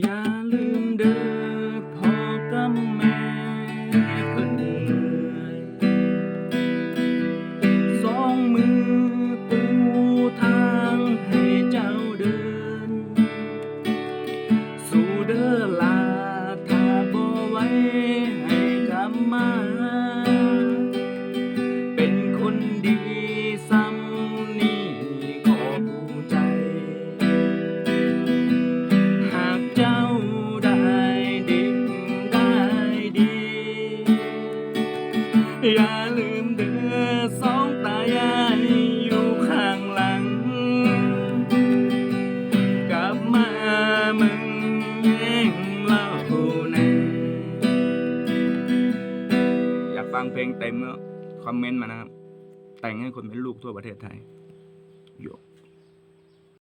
อย่าลืมเด้อพ่อกับแม่เพิ่นเหนื่อยสองมือปูทางให้เจ้าเดิน สู่เด้อลาถ้าบ่ไหว้ให้กลับมา อย่าลืมเด้อสองตายายอยู่ข้างหลัง กลับมามึงแย่งเล่าแน่อยากฟังเพลงเต็มก็คอมเมนต์มานะครับ แต่งให้คนเป็นลูกทั่วประเทศไทยโย